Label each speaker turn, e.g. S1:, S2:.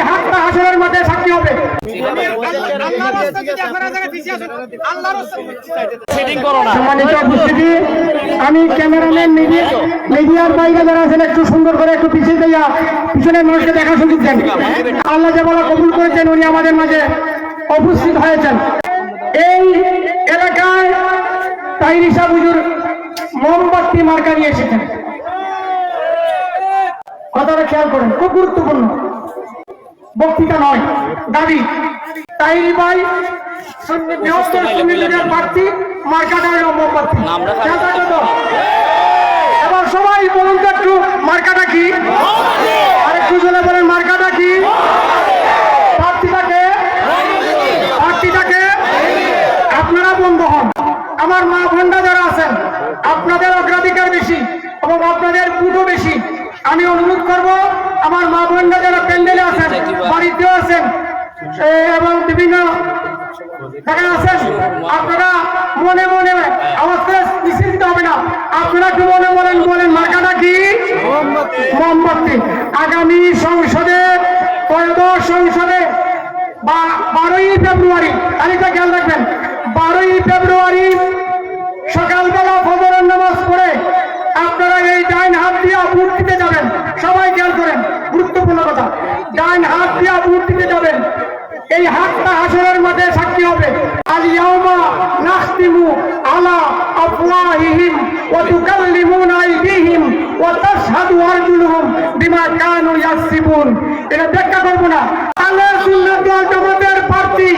S1: রাস্তা
S2: সেটিং করো না।
S3: সম্মানিত উপস্থিতি আমি ক্যামেরাম্যান মিডিয়া মিডিয়ার বাইরে যারা আছেন একটু সুন্দর করে একটু পিছিয়ে দেয়া পিছনের মানুষকে দেখার সুযোগ দেন। আল্লাহ যে বলা কবুল করেছেন উনি আমাদের মাঝে উপস্থিত হয়েছেন। এই এলাকায় তাইরিসা বুজুর মোমবাতি মার্কা নিয়ে এসেছেন। কথাটা খেয়াল করেন খুব গুরুত্বপূর্ণ। বক্তৃতা নয় দাবি। তাইরি ভাই বৃহত্তর সুন্নি লীগের প্রার্থী মার্কাটা হলো মোমবাতি। তো? এবার সবাই বলুন তো একটু মার্কাটা কি? আর একটু বলেন মার্কাটা কি? প্রার্থীটাকে প্রার্থীটাকে আপনারা বন্ধু হন। আমার মা বোনরা যারা আছেন আপনাদের অগ্রাধিকার বেশি এবং আপনাদের পুজো বেশি। আমি অনুরোধ করব আমার মা বোনরা যারা প্যান্ডেলে আছেন বাড়িতেও আছেন এবং বিভিন্ন জায়গায় আছেন আপনারা মনে মনে মিছিল দিতে হবে না। আপনারা কি মনে বলেন বলেন মার্কাটা কি? মোমবাতি। আগামী সংসদে ত্রয়োদশ সংসদে বা বারোই ফেব্রুয়ারি তারিখটা খেয়াল রাখবেন বারোই ফেব্রুয়ারি সবাই খেয়াল করেন, গুরুত্বপূর্ণ কথা। ডাইন হাত দিয়ে ভোট দিতে যাবেন। এই হাতটা হাসরের মাঠে সাক্ষী হবে। আল নাখতিমু আলা আফওয়াহিহিম ওয়া তুকাল্লিমুনা আইদিহিম ওয়া তাশহাদু আরজুলুহুম বিমা কানু এটা ব্যাখ্যা করব না। আল্লাহ সুন্নাত ওয়াল জামাতের প্রার্থী